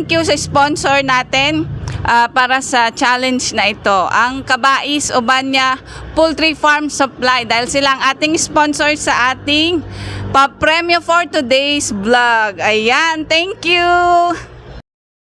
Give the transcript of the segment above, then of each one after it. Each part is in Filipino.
thank you sa sponsor natin ah, para sa challenge na ito. Ang Kabais Obanya Poultry Farm Supply dahil sila ang ating sponsor sa ating pa-premyo for today's vlog. Ayan, thank you!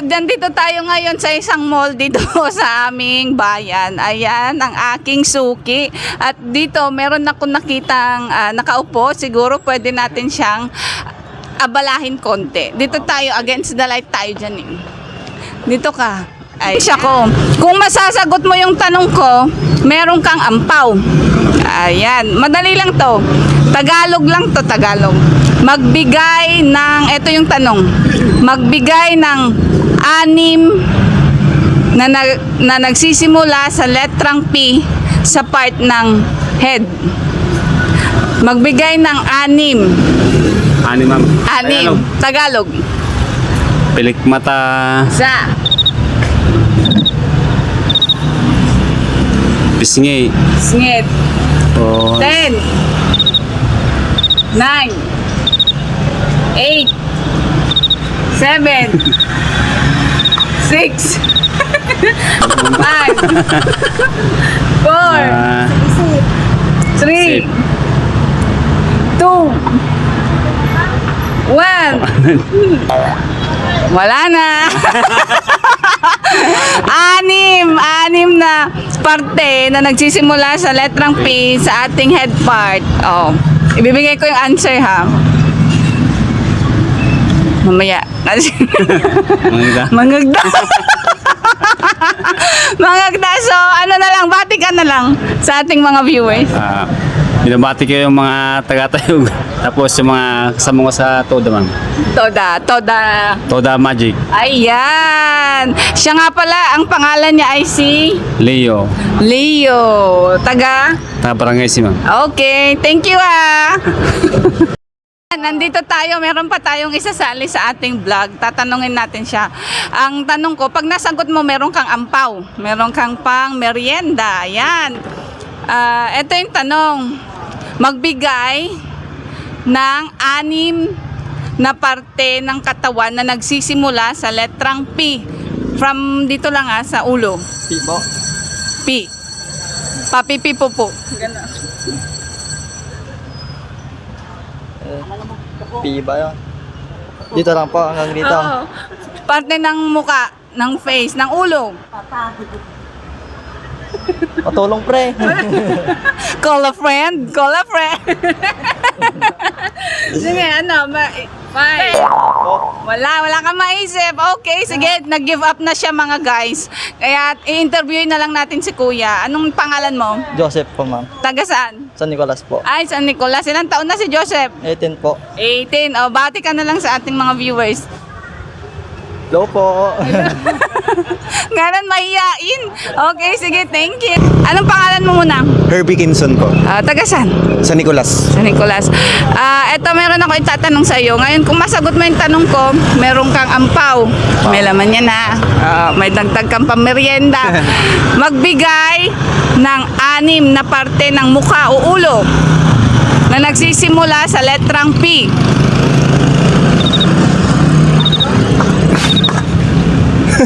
Nandito tayo ngayon sa isang mall dito sa aming bayan. Ayan, ang aking suki. At dito, meron ako nakitang ah, nakaupo. Siguro pwede natin siyang abalahin konti. Dito tayo, against the light tayo dyan eh. Dito ka. Ay, siya ko. Kung masasagot mo yung tanong ko, meron kang ampaw. Ayan, madali lang to. Tagalog lang to, Tagalog. Magbigay ng, ito yung tanong, magbigay ng anim na, na, na nagsisimula sa letrang P sa part ng head. Magbigay ng anim. Ani ma'am. Anim. Tagalog. Pilik mata. Sa. Pisngi. Sngit. O. 10 9 8 7 6 5 4 ah, 3 2 1 Wala na. anim, anim na parte na nagsisimula sa letrang P sa ating head part. Oh. Ibibigay ko yung answer ha. Mamaya. mga Mangagda. Mangagda. So, ano na lang, bati ka na lang sa ating mga viewers. Ah, binabati ko yung mga taga-tayog. Tapos yung mga kasama ko sa Toda ma'am. Toda, Toda. Toda Magic. Ayan. Siya nga pala, ang pangalan niya ay si Leo. Leo. Taga? Taga Barangay si ma'am. Okay, thank you ah. Nandito tayo, meron pa tayong isasali sa ating vlog. Tatanungin natin siya. Ang tanong ko, pag nasagot mo, meron kang ampaw. Meron kang pang merienda. Ayan. Ah, ito yung tanong. Magbigay ng anim na parte ng katawan na nagsisimula sa letrang P. From dito lang ah, sa ulo. Pipo? P. Papipipupo. Ganun. Pi ba yun? Dito lang po, hanggang dito. Oo. Parte ng muka, ng face, ng ulo. Patulong pre. Call a friend. Call a friend. sige, ano? Ma Five. Wala, wala kang maisip. Okay, sige, nag-give up na siya mga guys. Kaya i-interviewin na lang natin si Kuya. Anong pangalan mo? Joseph po ma'am. Taga saan? San Nicolas po. Ay, San Nicolas. Ilang taon na si Joseph? 18 po. 18. O, bati ka na lang sa ating mga viewers. Hello po. Ngayon, mahiyain. Okay, sige, thank you. Anong pangalan mo muna? Herbie Kinson po. Ah, taga saan? Sa Nicolas. Sa Nicolas. Ah, eto meron ako itatanong sa iyo. Ngayon kung masagot mo yung tanong ko, meron kang ampaw. May laman yan na. Ah, may dagdag kang pamerienda. Magbigay ng anim na parte ng mukha o ulo na nagsisimula sa letrang P.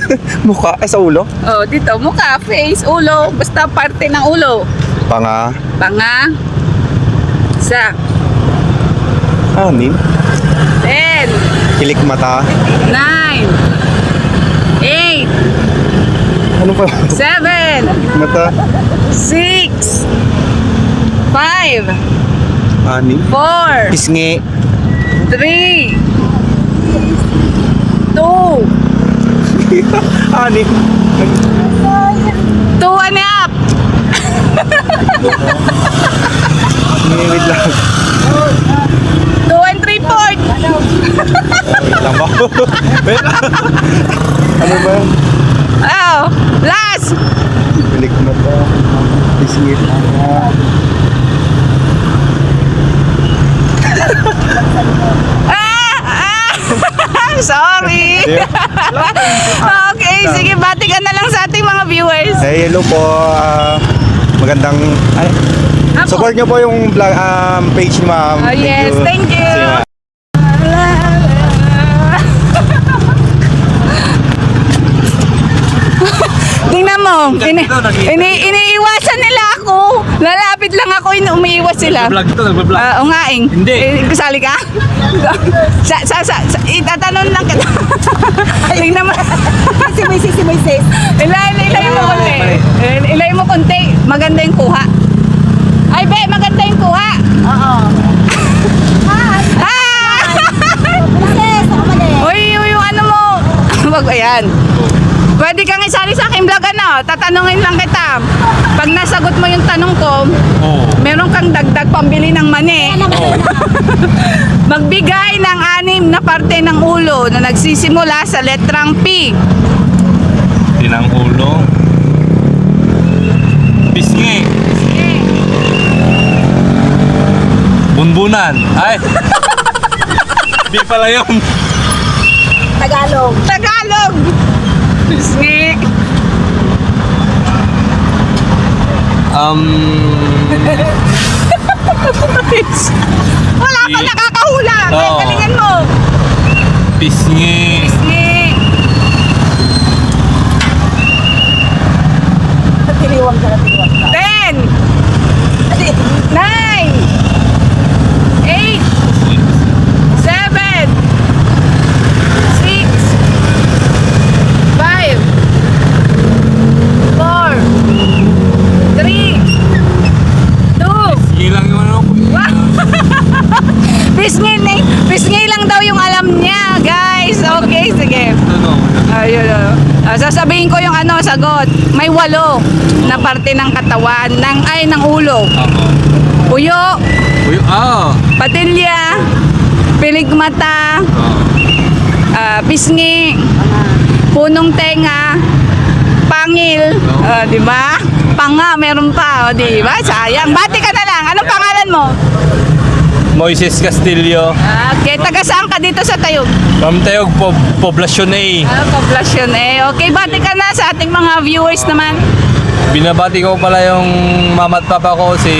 Mukha, eh sa ulo. Oh, dito mukha, face, ulo, basta parte ng ulo. Panga, Panga. Sa anim. 10, Kilik mata. 9, 8, Ano pa? 7, mata. 6, 5, Anim. 4, Pisngi. 3, 2, Anim. 2 and a half, Wait lang. 2 and 3 fourth, Wait lang ba? Wait lang. Ano ba yan? oh, last, Kilik mata. Pisngi. Panga. ah, ah, Sorry. okay, sige, bati ka na lang sa ating mga viewers. Hey, hello po. Uh, magandang... Ay, support nyo po yung vlog, um, page ni ma'am. Oh, yes, thank you. Thank you. Tingnan mo, ini, ini, iniiwasan nila ako. Lalapit lang ako, ini, umiiwas sila. Nag-vlog to, nag-vlog. Ah, o nga, Ing. Hindi. Eh, kasali ka? sa, sa, sa, sa, itatanong lang kita. Tingnan mo. Si Moises, si Moises. Ilay, ilay mo konti. Eh, Ilay mo konti. Maganda yung kuha. Ay, be, maganda yung kuha. Oo. Hi! Ah! Moises, ako mali. Uy, uy, yung ano mo. Wag, ayan. Isali sa aking vlog, ano? Tatanungin lang kita. Pag nasagot mo yung tanong ko, Oo. meron kang dagdag pambili ng mani. Magbigay ng anim na parte ng ulo na nagsisimula sa letrang P. Tinang ulo. Pisngi. Bunbunan. Ay! Di pala yun. Tagalog. Tagalog! Pisngi. Um, Wala pa nakakahula. Oo. galingan mo. pisngi. Pisngi. Tiliwang ka na, tiliwang ka. Ten. Nine. Eight. Seven. Six. Five. Four. Three. Two. Sige lang yung ano. Pisngi, ni- pisngi lang daw yung alam niya, guys. Okay, sige. Ano? Ayun. Uh, sasabihin ko yung ano, sagot. May walo na parte ng katawan, ng, ay, ng ulo. Ako. Uyo, Uy, ah. patilya, piligmata, Oh. ah, pisngi, punong tenga, pangil, ah, di ba? Panga, meron pa, o, di ba? Sayang. Bati ka na lang. Anong pangalan mo? Moises Castillo. Okay, taga saan ka dito sa Tayog? From Tayog, po Poblacion A. Ah, poblasyon eh. Okay, bati ka na sa ating mga viewers naman. Binabati ko pala yung mama at papa ko, si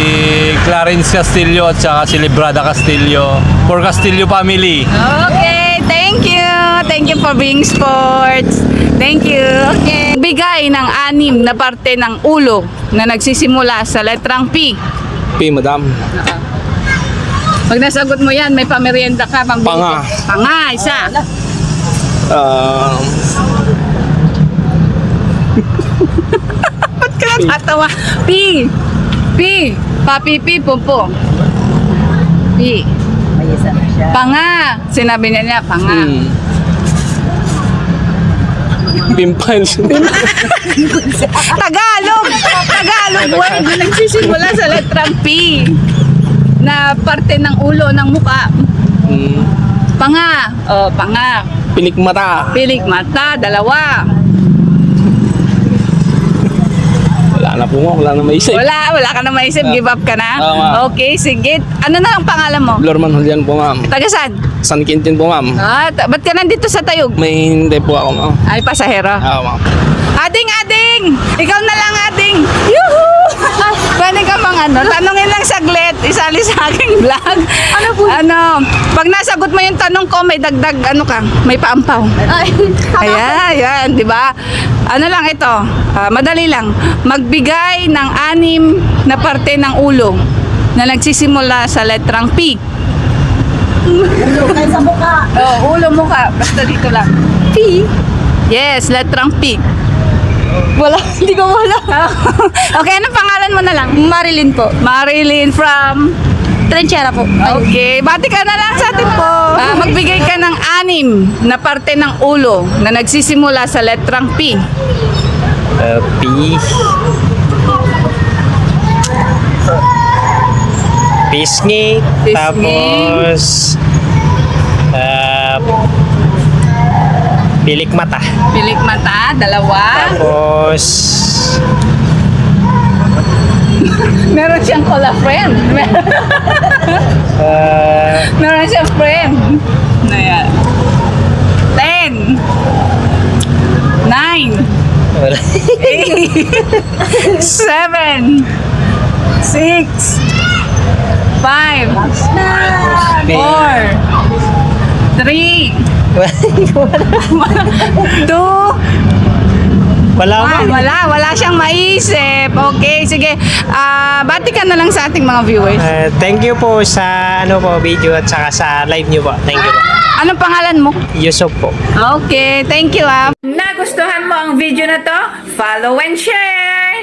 Clarence Castillo at saka si Librada Castillo. For Castillo family. Okay, thank you. Thank you for being sports. Thank you. Okay. Bigay ng anim na parte ng ulo na nagsisimula sa letrang P. P, madam. Pag nasagot mo yan, may pamerienda ka. Pang Panga. Panga, isa. Um, Ba't ka natatawa? P. P. Papi P, pumpo. P. may isa na siya. Panga. Sinabi niya niya, panga. hmm. Pimples. Tagalog! Tagalog word na nagsisimula sa letrang P na parte ng ulo ng muka. hmm. Panga. O, panga. Pinikmata. Pilik mata, dalawa. Wala na po mo. Wala na maisip. Wala, wala ka na maisip. Give up ka na? Oo, ma'am. Okay, sige. Ano na ang pangalan mo? Lorman Julian po, ma'am. Taga saan? San Quintin po, ma'am. Ah, ta- ba't ka nandito sa Tayog? May hindi po ako, ma'am. Ay, pasahero. Ah, ma'am. Ading, ading! Ikaw na lang, ading! Yuhu! Pwede ka mang ano, tanongin lang saglit, isali sa aking vlog. Ano po? Ano, pag nasagot mo yung tanong ko, may dagdag, ano ka, may paampaw. Ay, Ayan, ayan, di ba? Ano lang ito, ah, madali lang. Magbigay ng anim na parte ng ulo na nagsisimula sa letrang P. kayo sa mukha. Oh, ulo mo ka, basta dito lang. P. Yes, letrang P. Wala, hindi ko wala. okay, anong pangalan mo na lang? Marilyn po. Marilyn from... Trenchera po. Okay, bati ka na lang sa atin po. Ah, magbigay ka ng anim na parte ng ulo na nagsisimula sa letrang P. Uh, P. Pisngi. Pisngi. Tapos... Uh, pilik mata. Pilik mata, dalawa. Tapos... Meron siyang cola friend. Uh, meron siyang friend. Na yan. Ten. Nine. Eight. Seven. Six. Five. Four. Three. two, Wala Ah, wala, wala siyang maisip. Okay, sige. Ah, bati ka na lang sa ating mga viewers. Uh, thank you po sa ano po video at saka sa live niyo po. Thank you po. Anong pangalan mo? Yusuf po. Okay, thank you ah. Nagustuhan mo ang video na to? Follow and share!